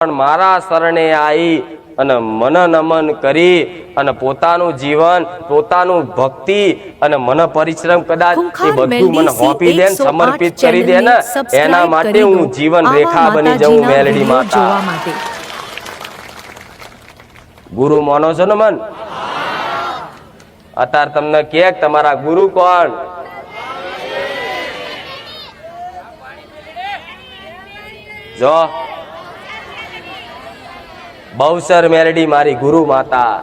પણ મારા શરણે આવી અને મન નમન કરી અને પોતાનું જીવન પોતાનું ભક્તિ અને મન પરિશ્રમ કદાચ એ બધું મને હોપી દે સમર્પિત કરી દે ને એના માટે હું જીવન રેખા બની જઉં મેલડી માતા. ગુરુ માનો છો ને મન? અત્યારે તમને કે તમારા ગુરુ કોણ? જો. બહુસર મેરડી મારી ગુરુ માતા.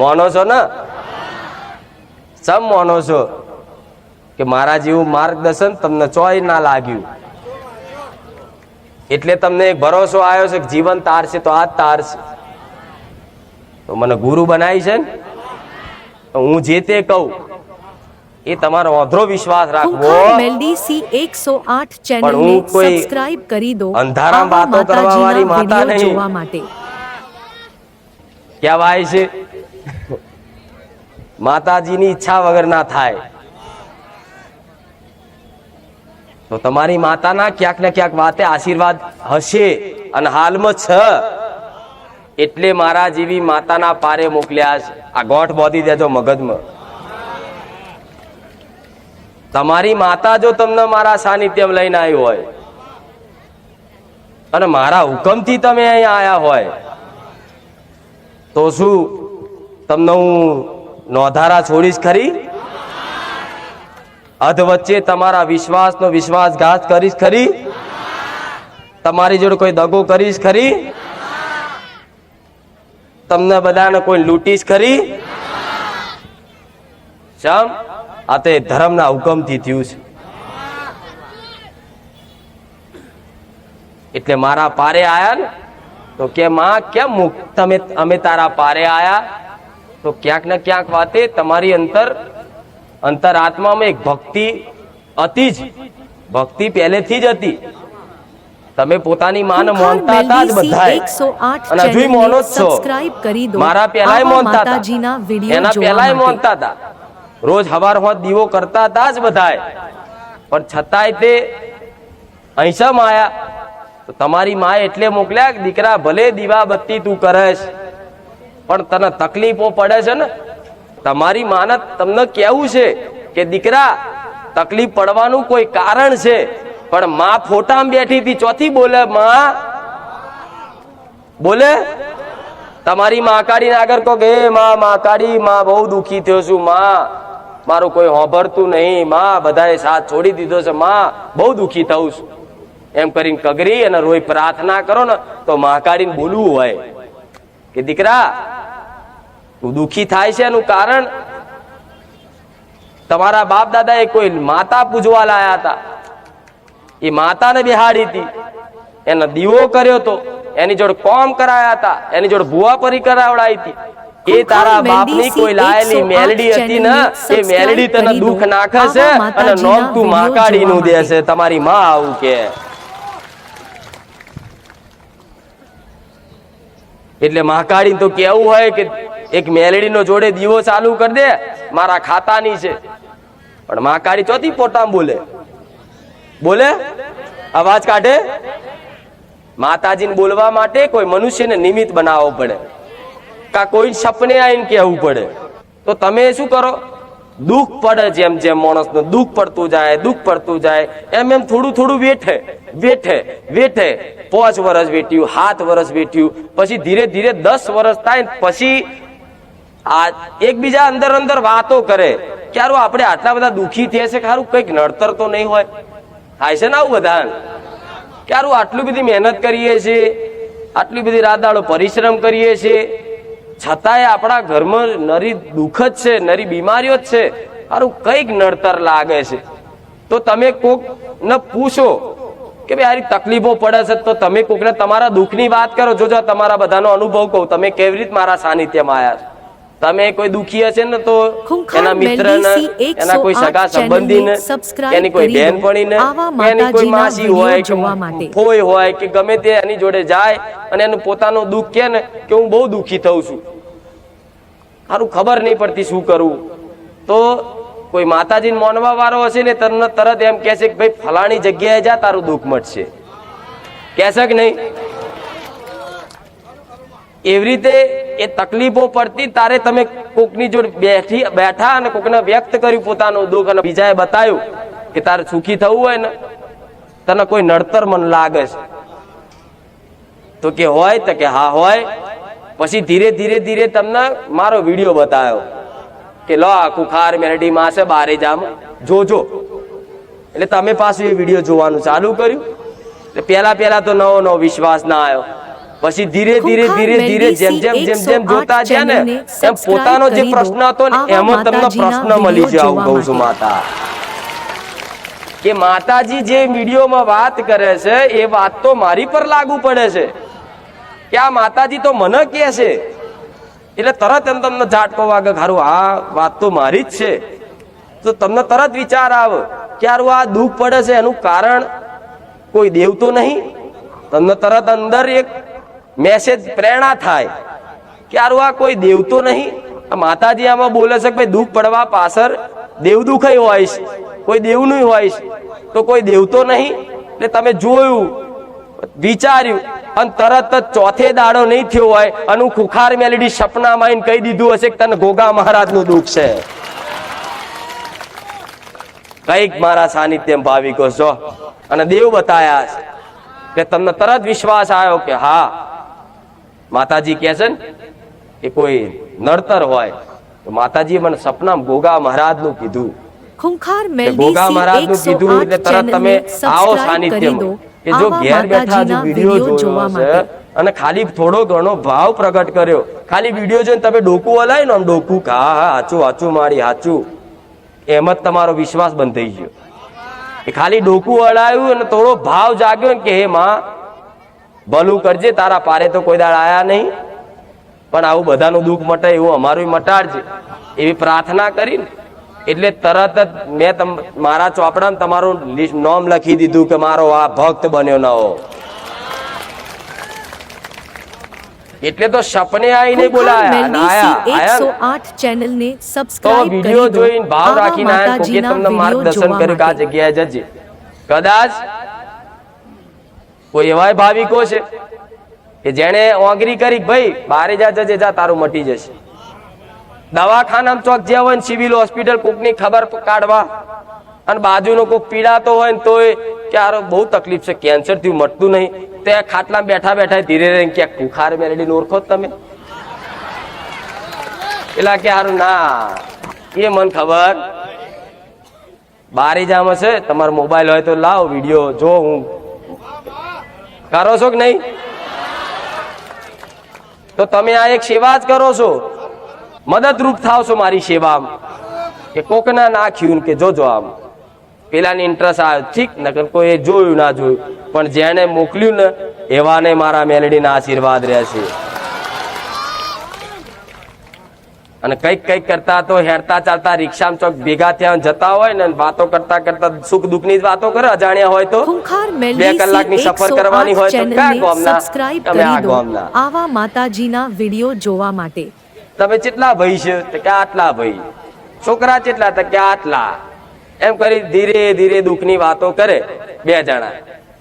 મોનો છો ને? સમ મોનો છો? કે મારા જેવું માર્ગદર્શન તમને ચોય ના લાગ્યું. એટલે તમને એક ભરોસો આવ્યો છે કે જીવન તારશે તો આ જ તારશે તો મને ગુરુ બનાવી છે ને? હું જે તે કહું એ તમારો અધરો વિશ્વાસ રાખવો. મેલડી સી 108 ચેનલને હું કોઈ સબસ્ક્રાઇબ કરી દો. અંધારામાં આવા વાતો કરવા વાળી માતા નહીં. જોવા માટે. કહેવાય છે માતાજીની ઈચ્છા વગર ના થાય તો તમારી માતાના ક્યાંક ને ક્યાંક વાતે આશીર્વાદ હશે અને હાલમાં છ એટલે મારા જેવી માતાના પારે મોકલ્યા છે આ ગોઠ બોધી દેજો મગજમાં તમારી માતા જો તમને મારા સાનિધ્યમ લઈને આવી હોય અને મારા હુકમથી તમે અહીંયા આવ્યા હોય તો શું? તમને હું નોંધારા છોડીશ ખરી? અધ વચ્ચે તમારા વિશ્વાસનો વિશ્વાસઘાત કરીશ ખરી? તમારી જોડે કોઈ દગો કરીશ ખરી? તમને બધાને કોઈ લૂંટીશ ખરી? શમ આ તે ધર્મના હુકમથી થયું છે. એટલે મારા પારે આયા ને? તો કે માં કેમ તમે અમે તારા પારે આયા. તો ક્યાંક ને ક્યાંક વાતે તમારી અંતર અંતર આત્મામાં એક ભક્તિ હતી જ. ભક્તિ પહેલેથી જ હતી. તમે પોતાની માને માનતા હતા જ 108 અને હજુ મોનો જ છો. મારા પહેલાય માનતા હતા. એના પહેલાય માનતા હતા. રોજ હવાર હોત દીવો કરતા હતા જ બધાય પણ છતાંય તે અહીંસમ આયા. તમારી માએ એટલે મોકલ્યા દીકરા, ભલે દીવા બત્તી તું કરેશ પણ તને તકલીફો પડે છે ને? તમારી માને તમને કેવું છે કે દીકરા, તકલીફ પડવાનું કોઈ કારણ છે, પણ માં ફોટામાં બેઠી હતી, ચોથી બોલે, માં, બોલે, તમારી માં કાઢીને આગળ કહો કે, "એ માં માં કાઢી માં બહુ દુઃખી થયો છું, માં, મારું કોઈ હોભરતું નહીં, માં બધાએ સાથ છોડી દીધો છે, માં, બહુ દુઃખી થઉં છું. એમ કરીને કગરી અને રોઈ પ્રાર્થના કરો ને તો મહાકાળીને બોલવું હોય. કે દીકરા તું દુખી થાય છે એનું કારણ? તમારા બાપ દાદાએ કોઈ માતા પૂજવા લાયા હતા. એ માતાને બિહાડી હતી. એનો દીવો કર્યો તો એની જોડે કોમ કરાયા હતા. એની જોડે ભુવા પરી કરાવડાઈ હતી. એ તારા બાપની કોઈ લાયેલી મેલડી હતી ને એ મેલડી તને દુઃખ નાખે છે અને નોમ તું માકાડી નું દે છે તમારી માં આવું કે. એટલે મહાકાળી તો કેવું હોય કે એક મેલડીનો જોડે દીવો ચાલુ કરી દે, મારા ખાતાની છે. પણ મહાકાળી ચોથી પોટામ બોલે. બોલે? અવાજ કાઢે? માતાજીને બોલવા માટે કોઈ મનુષ્યને નિમિત્ત બનાવવો પડે. કા કોઈ સપને આવીને કહેવું પડે. તો તમે શું કરો? દુઃખ પડે જેમ જેમ માણસને દુઃખ પડતું જાય, દુઃખ પડતું જાય, એમ એમ થોડું થોડું વેઠે. વેઠે વેઠે. પાંચ વર્ષ વેઠ્યું, સાત વર્ષ વેઠ્યું. પછી ધીરે ધીરે દસ વર્ષ થાય પછી આ એકબીજા અંદર અંદર વાતો કરે. ક્યારું આપણે આટલા બધા દુઃખી થયા છે ખારું કંઈક નડતર તો નહીં હોય. થાય છે ને આવું બધા ક્યારું આટલી બધી મહેનત કરીએ છીએ આટલી બધી રાતદાળો પરિશ્રમ કરીએ છીએ છતાંય આપણા ઘરમાં નરી દુઃખ જ છે, નરી બીમારીઓ જ છે. સારું કંઈક નડતર લાગે છે. તો તમે કોક ને પૂછો કે ભાઈ આરી તકલીફો પડે છે તો તમે કોકને તમારા દુઃખની વાત કરો. જોજો તમારા બધાનો અનુભવ કહું. તમે કેવી રીતે મારા સાનિધ્યમાં આવ્યા છો? તમે કોઈ દુખી હશે ને તો એના મિત્ર એના કોઈ સગા ચેનલને એની કોઈ કરી દો. બહેનપણીને એની કોઈ માસી હોય કે ફોય હોય કે ગમે તે એની જોડે જાય અને એનું પોતાનું દુઃખ કે ને કે હું બહુ દુખી થઉં છું. સારું ખબર નહીં પડતી શું કરવું. તો કોઈ માતાજીને મોનવા વાળો હશે ને તમને તરત એમ કહેશે કે ભાઈ, ફલાણી જગ્યાએ જા, તારું દુઃખ મટશે. કહેશે કે નહીં? એવી રીતે એ તકલીફો પડતી તારે તમે કોકની જોડે બેઠી બેઠા અને કોકને વ્યક્ત કર્યું પોતાનું દુઃખ અને બીજાએ બતાવ્યું કે તારે સુખી થવું હોય ને, તને કોઈ નડતર મન લાગે છે. તો કે હોય તો કે હા, હોય. પછી ધીરે ધીરે ધીરે તમને મારો વીડિયો બતાવ્યો. કે લો કુખાર મેરડી માં છે બારે જામ. જોજો. એટલે તમે પાછું એ વીડિયો જોવાનું ચાલુ કર્યું. એટલે પહેલા પહેલા તો નવો નવો વિશ્વાસ ના આવ્યો. પછી ધીરે ધીરે ધીરે ધીરે જેમ જેમ જેમ જેમ જોતા છે ને એમ પોતાનો જે પ્રશ્ન હતો ને એમાં તમને પ્રશ્ન મળી જાય આવું કહું છું માતા. કે માતાજી જે વિડીયોમાં વાત કરે છે એ વાત તો મારી પર લાગુ પડે છે. કે આ માતાજી તો મને કહે છે એટલે તરત એમ તમને ઝાટકો વાગે ખારું આ વાત તો મારી જ છે. તો તમને તરત વિચાર આવે કે આ દુઃખ પડે છે, એનું કારણ કોઈ દેવતો નહીં. તમને તરત અંદર એક મેસેજ પ્રેરણા થાય કે આ કોઈ દેવતો નહીં. આ માતાજી આમાં બોલે છે કે ભાઈ, દુઃખ પડવા પાછળ દેવ દુઃખ હોય છે. કોઈ દેવ નહીં હોય તો કોઈ દેવતો નહીં. એટલે તમે જોયું વિચાર્યું. અને તરત જ ચોથે દાડો નહીં થયો હોય અને હું ખુખાર મેલેડી સપનામાં આવીને કહી દીધું હશે કે તને ગોગા મહારાજનું દુઃખ છે. કંઈક મારા સાનિધ્યમ ભાવિકો છો અને દેવ બતાયા છે કે તમને તરત વિશ્વાસ આવ્યો કે હા માતાજી કહે છે ને કે કોઈ નડતર હોય તો માતાજી મને સપનામાં ગોગા મહારાજનું કીધું. કે ગોગા મહારાજનું કીધું એટલે તરત તમે આવો સાનિધ્યમાં. કે જો ઘેર બેઠા જ વીડિયો જોયો છે અને ખાલી થોડો ઘણો ભાવ પ્રગટ કર્યો. ખાલી વીડિયો જોઈને તમે ડોકું હલાય ને આમ ડોકું કે હાચું હાચું મારી હાચું. એમ જ તમારો વિશ્વાસ બંધ થઈ ગયો. એ ખાલી ડોકું અડાયું અને થોડો ભાવ જાગ્યો ને કે હે માં ભલું કરજે તારા પારે તો કોઈ દાડ આયા નહીં. પણ આવું બધાનું દુઃખ મટે એવું અમારું મટાડજે. એવી પ્રાર્થના કરીને એટલે તરત જ મેં તમ મારા ચોપડામાં તમારું લિસ્ટ નોમ લખી દીધું કે મારો આ ભક્ત બન્યો નવો એટલે તો સપને આવીને બોલાયા ચેનલ ને સબસ્ક્રાઇબ કરી જોઈને ભાવ રાખીને આયા કોકે તમને માર્ગદર્શન કર્યું કે આ જગ્યાએ જજે. કદાચ કોઈ એવાય ભાવિકો છે કે જેણે ઓગરી કરી ભાઈ બારે જા જજે જા તારું મટી જશે. દવાખાનામાં ચોક જ્યાં હોય સિવિલ હોસ્પિટલ, કોકની ખબર કાઢવા. અને બાજુનો કોઈક પીડાતો હોય ને તોય કે આરો બહુ તકલીફ છે કેન્સર થયું મટતું નહીં. તે ખાટલા બેઠા બેઠા ધીરે રહીને ક્યાંક બુખાર મેળવી ઓળખો જ તમે. પેલા કે હારું, ના, એ મન ખબર. બારી જામ હશે, તમારો મોબાઈલ હોય તો લાવો વીડિયો, જો હું કરો છો કે નહીં? તો તમે આ એક સેવા જ કરો છો. મદદરૂપ થાવ છો મારી સેવામાં. કે કોકના નાખ્યું કે જોજો આમ. પેલાની ઇન્ટરેસ્ટ આવ્યો ઠીક નકર કોઈ જોયું ના જોયું. પણ જેને મોકલ્યું ને એવાને મારા મેલડીના આશીર્વાદ રહેશે. અને કંઈક કંઈક કરતા તો હેરતા ચાલતા રિક્ષામાં ચોક ભેગા થયા જતા હોય ને વાતો કરતા કરતા સુખ દુઃખની વાતો કરે અજાણ્યા હોય તો બે કલાકની સફર કરવાની હોય તો કયા ગામના? તમે આ ગામના. આવા માતાજીના વીડિયો જોવા માટે. તમે કેટલા ભાઈ છે? તો કે આટલા ભાઈ? છોકરા કેટલા તો કે આટલા એમ કરી ધીરે ધીરે દુઃખની વાતો કરે બે જણા.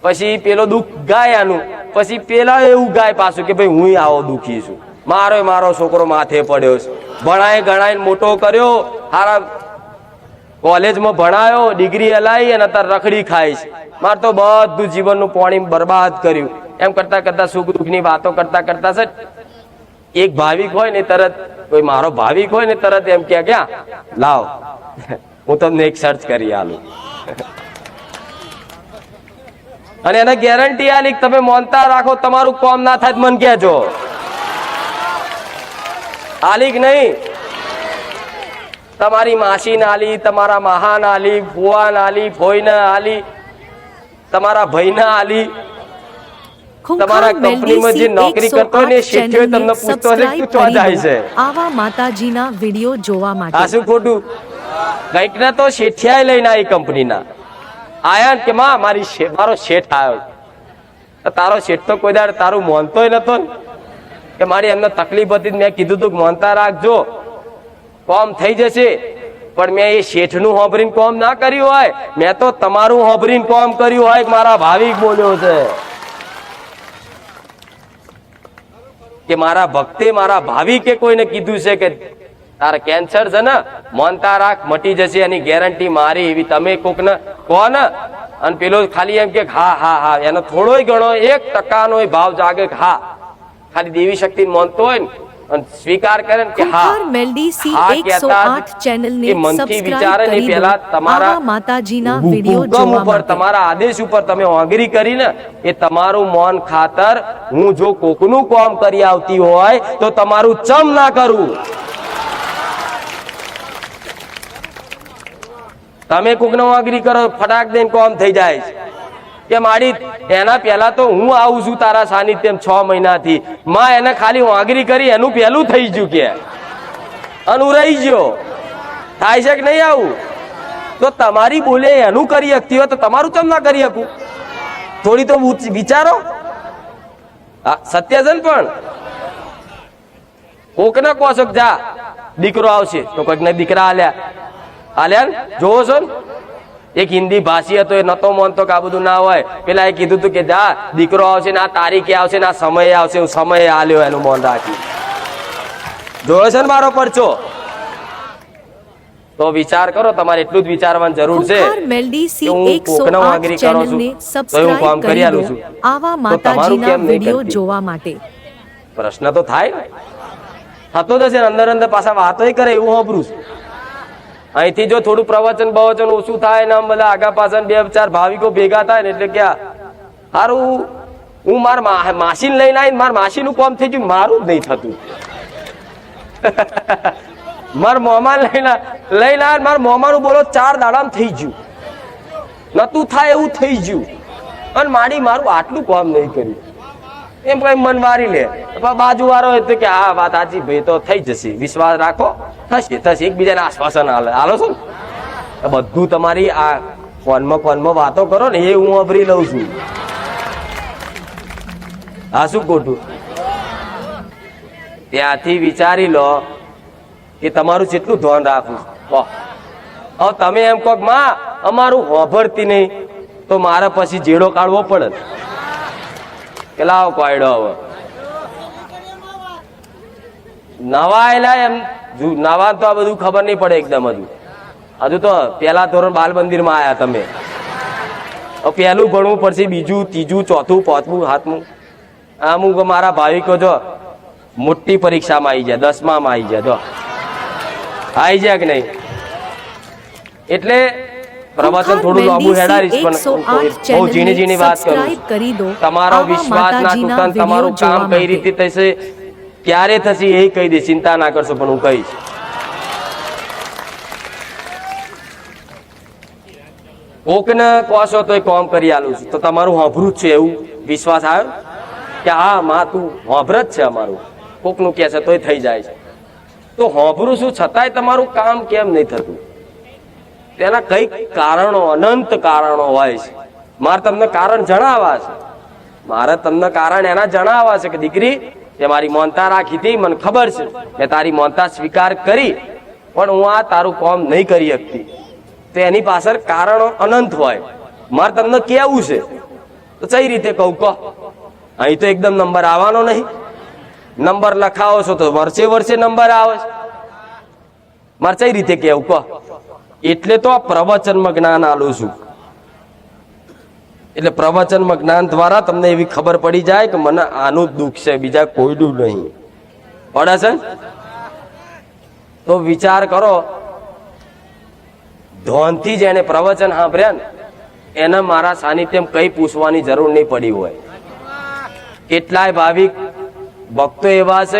પછી પેલો દુઃખ ગાય આનું પછી પેલા એવું ગાય પાછું કે ભાઈ હું આવો દુઃખી છું. મારો મારો છોકરો માથે પડ્યો છે. ભણાય ગણાય મોટો કર્યો, હારા કોલેજમાં ભણાયો, ડિગ્રી હલાવી અને અત્યારે રખડી ખાય છે. મારે તો બધું જીવનનું પાણી બરબાદ કર્યું. એમ કરતા કરતા સુખ દુઃખની વાતો કરતા કરતા છે એક ભાવિક હોય ને તરત, કોઈ મારો ભાવિક હોય ને તરત એમ કે ક્યાં લાવ. હું તમને એક સર્ચ કરી આલું. અને એને ગેરંટી આલી તમે મોનતા રાખો, તમારું કોમ ના થાય મન કહેજો. આલી નહીં? તમારી માસી નાલી તમારા મહાન આલી ફુવા ના આલી ફોઈ ના આલી, તમારા ભાઈ ના આલી તમારા કંપનીમાં જે નોકરી કરતો હોય ને શેઠિયો તમને પૂછતો હશે કે તું જાય છે? આવા માતાજીના વિડિયો જોવા આ શું ખોટું? કંઈક ના તો શેઠિયાએ લઈને આવી કંપનીના. આયા કે માં મારી મારો શેઠ આવ્યો. તારો શેઠ તો કોઈ દાડ તારું મોનતોય નતો કે મારી એમને તકલીફ હતી મેં કીધું તું માનતા મોનતા રાખજો. કોમ થઈ જશે. પણ મેં એ શેઠનું હોભરીને કોમ ના કર્યું હોય. મેં તો તમારું હોભરીને કોમ કર્યું હોય મારા ભાવિક બોલ્યો છે. કે મારા ભક્તે મારા ભાવિકે કોઈને કીધું છે કે તારે કેન્સર છે ને મોનતા રાખ, મટી જશે એની ગેરંટી મારી એવી તમે કોકને કહો ને, અને પેલો ખાલી એમ કે હા હા હા, એનો થોડોય ઘણો એક ટકાનો ભાવ જાગે હા. ખાલી દેવી શક્તિ માનતો હોય ને અને સ્વીકાર કરે કે હા મેલડી સી હા એકસો કહેતા જ આઠ ચેનલને એ મનથી વિચારે ને પહેલા તમારા માતાજીના વિડિયો જોવા ઉપર તમારા આદેશ ઉપર તમે ઓંગરી કરીને એ તમારું મૌન ખાતર હું જો કોકનું કામ કરી આવતી હોય તો તમારું ચમ ના કરું. તમે કોકનો ઓંગરી કરો ફટાક દઈને કામ થઈ જાય છે. કે માડી એના પહેલા તો હું આવું છું તારા સાનિધ્યમ છ મહિનાથી. માં એને ખાલી વાંગરી કરી, એનું પહેલું થઈ ગયું કે. અને રહી ગયો. થાય છે કે નહીં આવું? તો તમારી બોલે એનું કરી શકતી હોય તો તમારું કેમ ના કરી શકું? થોડી તો વિચારો. સત્ય છે ને પણ. કોકને કહો છો જા, દીકરો આવશે. તો કોઈકને દીકરા આલ્યા. આલ્યા જોવો છો ને? એક હિન્દી ભાષી હતો એ નતો માનતો કે આ બધું ના હોય. પેલા એ કીધું હતું કે જા દીકરો આવશે ના તારીખે આવશે ના સમયે આવશે હું સમયે આલ્યો એનું મૌન રાખી. જોયો છે ને મારો પરચો? તો વિચાર કરો તમારે એટલું જ વિચારવાની જરૂર છે કે હું કોકને કરું છું, તો હું કામ કરી આલું છું. આવા માતાજીના વીડિયો જોવા માટે. પ્રશ્ન તો થાય થતો જ હશે અંદર અંદર પાછા વાતોય કરે એવું સાંભળું છું. અહીંથી જો થોડું પ્રવચન બવચન ઓછું થાય ને આમ બધા આગા પાછળ બે ચાર ભાવિકો ભેગા થાય ને એટલે ક્યાં સારું હું માર માસીને લઈને આવીને માર માસીનું કોમ થઈ ગયું, મારું જ નહીં થતું. માર મોમાં લઈને લઈને આવે માર મોમાનું બોલો ચાર દાડામાં થઈ ગયું. નતું થાય એવું થઈ ગયું. અને માડી મારું આટલું કોમ નહીં કર્યું. એમ કઈ મન વારી લે. બાજુ વાળો તો કે હા વાત આજી ભાઈ, તો થઈ જશે. વિશ્વાસ રાખો. થશે થશે. એકબીજાને આશ્વાસન હાલે છો ને? બધું તમારી આ ફોનમાં ફોનમાં વાતો કરો ને, એ હું અભરી લઉં છું. હા, શું ખોટું? ત્યાંથી વિચારી લો કે તમારું જેટલું ધ્યાન રાખવું હવે તમે એમ કહો માં, અમારું હોભરતી નહીં. તો મારે પછી જેડો કાઢવો પડે. કે લાવ પાડ્યો હવે. નવાયેલા એમ નવા તો આ બધું ખબર નહીં પડે એકદમ હજુ. હજુ તો પેલા ધોરણ બાલ મંદિરમાં આયા તમે. પહેલું ભણવું પડશે, બીજું, ત્રીજું, ચોથું, પાંચમું, સાતમું. અમુક મારા ભાવિકો જો, મોટી પરીક્ષામાં આવી જાય, દસમામાં આવી જાય, જો. આવી જાય કે નહીં? એટલે પ્રવચન થોડું લાંબુ હેડારીશ પણ બહુ ઝીણી ઝીણી વાત કરું કરી દો. તમારો વિશ્વાસ ના તૂટન તમારું કામ કઈ રીતે થશે ક્યારે થશે એ કહી દે ચિંતા ના કરશો પણ હું કહીશ. કોકને કહો તો એ કોમ કરી આલું છું. તો તમારું હોભરું જ છે એવું વિશ્વાસ આવ્યો? કે હા માં તું હોભર જ છે અમારું. કોકનું કહે છે તોય થઈ જાય છે. તો હોભરું છું છતાંય તમારું કામ કેમ નહીં થતું? તેના કંઈક કારણો, અનંત કારણો હોય છે. મારે તમને કારણ જણાવવા છે. મારે તમને કારણ એના જણાવવા છે કે દીકરી તે મારી મોનતા રાખી હતી, મને ખબર છે. મેં તારી મોનતા સ્વીકાર કરી, પણ હું આ તારું કોમ નહીં કરી શકતી. તો એની પાછળ કારણો અનંત હોય. મારે તમને કેવું છે? તો કઈ રીતે કહું, કહો. અહીં તો એકદમ નંબર આવવાનો નહીં. નંબર લખાવો છો તો વર્ષે વર્ષે નંબર આવે છે. મારે કઈ રીતે કેવું? કહો. એટલે તો આ પ્રવચનમાં જ્ઞાન આલું છું. એટલે પ્રવચનમાં જ્ઞાન દ્વારા તમને એવી ખબર પડી જાય કે મને આનું દુઃખ છે, બીજા કોઈનું નહીં. પડે છે? તો વિચાર કરો. ધોનથી જેને પ્રવચન સાંભળ્યા ને, એને મારા સાનિધ્યમ કઈ પૂછવાની જરૂર નહીં પડી હોય. કેટલાય ભાવિક ભક્તો એવા છે